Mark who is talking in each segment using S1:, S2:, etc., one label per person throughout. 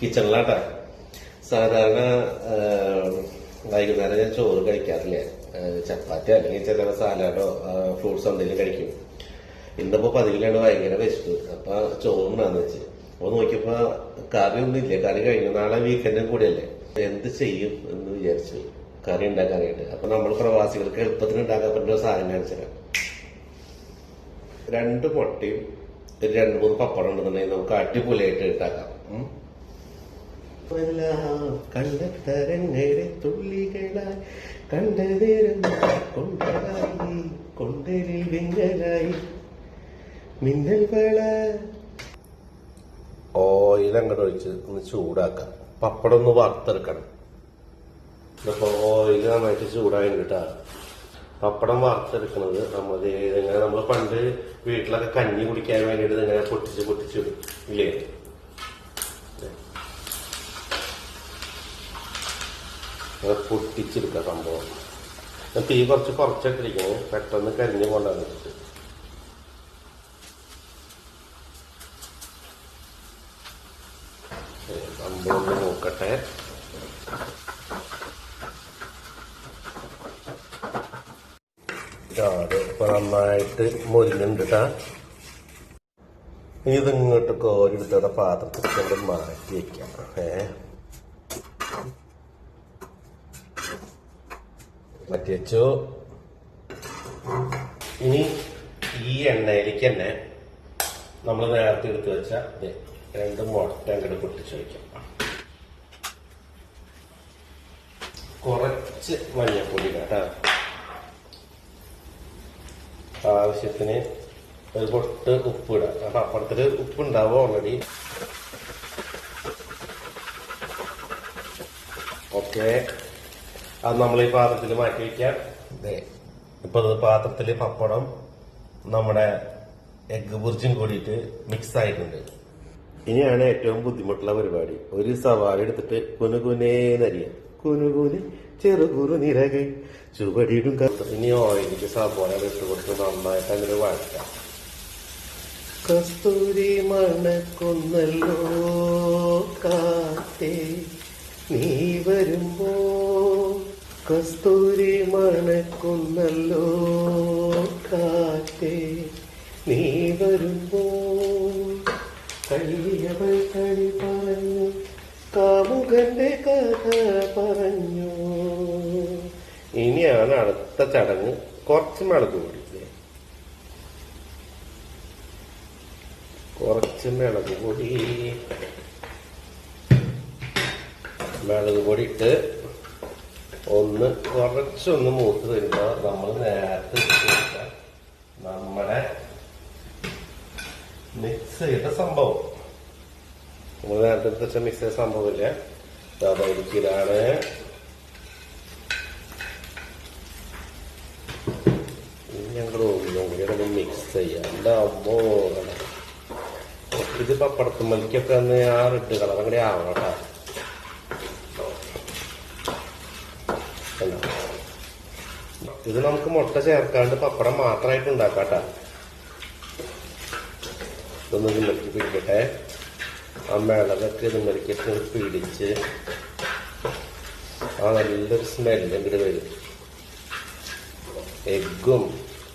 S1: കിച്ചണിലാട്ടാ. സാധാരണ വൈകുന്നേരം ഞാൻ ചോറ് കഴിക്കാറില്ല. ചപ്പാത്തി അല്ലെങ്കിൽ ചില സാലാഡോ ഫ്രൂട്ട്സ് എന്തെങ്കിലും കഴിക്കും. ഇന്നിപ്പോ പതിവിലാണ് ഭയങ്കര വിശപ്പ്. അപ്പൊ ചോറുണ്ടാന്ന് വെച്ച്. അപ്പൊ നോക്കിയപ്പോ കറി ഒന്നും ഇല്ല കറി കഴിഞ്ഞു നാളെ വീക്കെൻഡും കൂടിയല്ലേ. എന്ത് ചെയ്യും എന്ന് വിചാരിച്ചു. കറി ഉണ്ടാക്കാനായിട്ട്. അപ്പൊ നമ്മൾ പ്രവാസികൾക്ക് എളുപ്പത്തിന് ഉണ്ടാക്കാൻ പറ്റുന്ന സാധനം കാണിച്ചു രണ്ട് മുട്ടയും രണ്ട് മൂന്ന് പപ്പടം ഉണ്ടെന്നുണ്ടെങ്കിൽ നമുക്ക് അടിപൊളിയായിട്ട് ഉണ്ടാക്കാം. അങ്ങോട്ട് ഒഴിച്ച് ഒന്ന് ചൂടാക്കാം. പപ്പടം ഒന്ന് വറുത്തെടുക്കണം. ഇപ്പൊ ഓയിൽ നന്നായിട്ട് ചൂടായി കേട്ടാ പപ്പടം വറുത്തെടുക്കുന്നത് നമ്മൾ ഇങ്ങനെ നമ്മൾ പണ്ട് വീട്ടിലൊക്കെ കഞ്ഞി കുടിക്കാൻ വേണ്ടിയിട്ട് ഇങ്ങനെ പൊട്ടിച്ച് പൊട്ടിച്ചിടും ഇല്ലേ? അങ്ങനെ പൊട്ടിച്ചെടുക്കുക സംഭവം. തീ കുറച്ച് കുറച്ചിട്ടിരിക്കണേ പെട്ടെന്ന് കരിഞ്ഞു കൊണ്ടാന്ന് വെച്ചിട്ട്. സംഭവം നോക്കട്ടെ. നന്നായിട്ട് മൊരിഞ്ഞുണ്ട് കേട്ടാ ഇത് ഇങ്ങോട്ട് കോരിയെടുത്തോടെ പാത്രത്തിൽ മാറ്റി വെക്കാം. ഏ? മാറ്റി വെച്ചു ഇനി ഈ എണ്ണയിലേക്ക് തന്നെ നമ്മൾ നേരത്തെ എടുത്തു വെച്ച രണ്ട് മുട്ട അങ്ങോട്ട് പൊട്ടിച്ച് വയ്ക്കാം കുറച്ച് മഞ്ഞപ്പൊടി കേട്ടാ ആവശ്യത്തിന് ഒരു പൊട്ട് ഉപ്പ് ഇടാം. കാരണം അപ്പുറത്തിൽ ഉപ്പ് ഓൾറെഡി ഓക്കെ അത് നമ്മൾ ഈ പാത്രത്തിൽ മാറ്റി വെക്കാം. ഇപ്പൊ പാത്രത്തിൽ പപ്പടം നമ്മുടെ എഗ് ബുർജും കൂടിയിട്ട് മിക്സ് ആയിട്ടുണ്ട്. ഇനിയാണ് ഏറ്റവും ബുദ്ധിമുട്ടുള്ള പരിപാടി. ഒരു സവാള എടുത്തിട്ട് കുനുകുനേന്നരിയ കുനുകുന് ചെറുകുറു നിരകை. ചുവടിയിടും ഇനി ഓയിലിക്ക് സവാള ഇട്ട് കൊടുത്ത് നന്നായിട്ട് അങ്ങനെ വഴറ്റാം. കസ്തൂരി മണക്കുന്നല്ലോ കാത്തേ കസ്തൂരി മണക്കുന്നല്ലോ കാറ്റേ നീ വരുമ്പോ കഴിയവൾ കളി പറഞ്ഞു കാമുകന്റെ കഥ പറഞ്ഞു. ഇനിയാണ് അടുത്ത ചടങ്ങ്. കുറച്ച് മിളക് പൊടി കുറച്ച് മിളക് പൊടി മിളക് പൊടി ഇട്ട് ഒന്ന് കുറച്ചൊന്ന് മൂത്ത് വരുമ്പോ നമ്മൾ നേരത്തെ നമ്മുടെ മിക്സ് ചെയ്ത സംഭവം. നമ്മൾ നേരത്തെ എടുത്ത മിക്സ് ചെയ്ത സംഭവമില്ല ഒന്നും കൂടി ഒന്ന് മിക്സ് ചെയ്യാം. ഇത് പപ്പടത്തുമ്മലിക്കൊക്കെ ഒന്ന് ആ റെഡ് കളർ അങ്ങനെ ആവണം കേട്ടോ. ഇത് നമുക്ക് മുട്ട ചേർക്കാണ്ട് പപ്പടം മാത്രമായിട്ട് ഉണ്ടാക്കാം കേട്ടോ ഇതൊന്ന് പിടിക്കട്ടെ. ആ മിളകൊക്കെ ഇതിലേക്ക് പിടിച്ച് ആ നല്ലൊരു സ്മെല്ല് ഇങ്ങോട്ട് വരും. എഗ്ഗും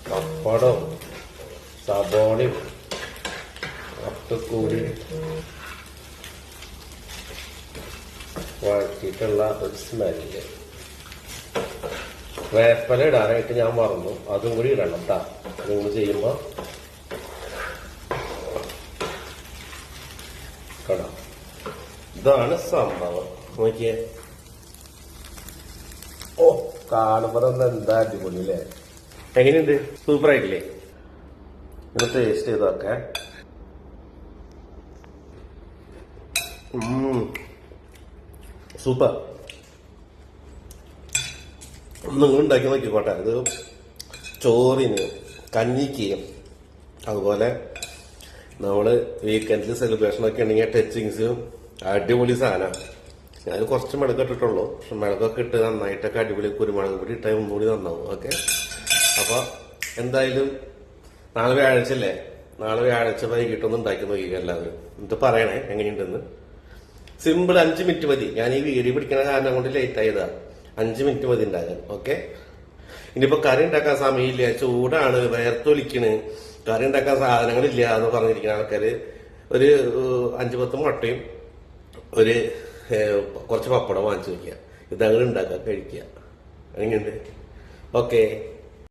S1: പപ്പടവും സബോളയും ഒക്കെ കൂടി വഴറ്റിയിട്ടുള്ള ഒരു സ്മെല്ല് വേപ്പല ഇടാനായിട്ട് ഞാൻ മറന്നു. അതും കൂടി ഇടണം കേട്ടാ നിങ്ങൾ ചെയ്യുമ്പോ. കട ഇതാണ് സംഭവം. നോക്കിയേ. ഓ കാണുമ്പോ എന്താ അടിപൊളി അല്ലേ എങ്ങനെയുണ്ട്? സൂപ്പർ ആയിട്ടില്ലേ? ഇത് ടേസ്റ്റ് ചെയ്തൊക്കെ സൂപ്പർ നിങ്ങൾ ഉണ്ടാക്കി നോക്കിക്കോട്ടെ. ഇത് ചോറിന് കഞ്ഞിക്ക് അതുപോലെ നമ്മൾ വീക്കെൻഡിൽ സെലിബ്രേഷൻ ഒക്കെ ഉണ്ടെങ്കിൽ ടച്ചിങ്സ് അടിപൊളി സാധനമാണ് ഞാൻ കുറച്ച് മിളക് ഇട്ടിട്ടുള്ളൂ. പക്ഷെ മിളകൊക്കെ ഇട്ട് നന്നായിട്ടൊക്കെ അടിപൊളി കുരുമുളക് പൊടി ഇട്ടാൽ ഒന്നുകൂടി നന്നാവും. ഓക്കെ അപ്പോൾ എന്തായാലും നാളെ വ്യാഴാഴ്ച അല്ലേ? നാളെ വ്യാഴാഴ്ച വൈകിട്ടൊന്നും ഉണ്ടാക്കി നോക്കിക്കുക എല്ലാവരും. എന്നിട്ട് പറയണേ എങ്ങനെയുണ്ടെന്ന്. സിമ്പിൾ അഞ്ച് മിനിറ്റ് മതി. ഞാൻ ഈ വീഡിയോ പിടിക്കണ കാരണം കൊണ്ട് ലേറ്റ് ആയതാ. അഞ്ച് മിനിറ്റ് മതി ഉണ്ടാകാൻ ഓക്കെ? ഇനിയിപ്പോ കറി ഉണ്ടാക്കാൻ സമയമില്ല ചൂടാണ് വേർത്തൊലിക്കണ്. കറി ഉണ്ടാക്കാൻ സാധനങ്ങളില്ല എന്ന് പറഞ്ഞിരിക്കുന്ന ആൾക്കാര് ഒരു അഞ്ചു പത്ത് മുട്ടയും ഒരു കുറച്ച് പപ്പടം വാങ്ങിച്ചു വെക്കുക. ഇതങ്ങനെ ഉണ്ടാക്കാൻ കഴിക്കുക. എങ്ങനെയുണ്ട് ഓക്കെ?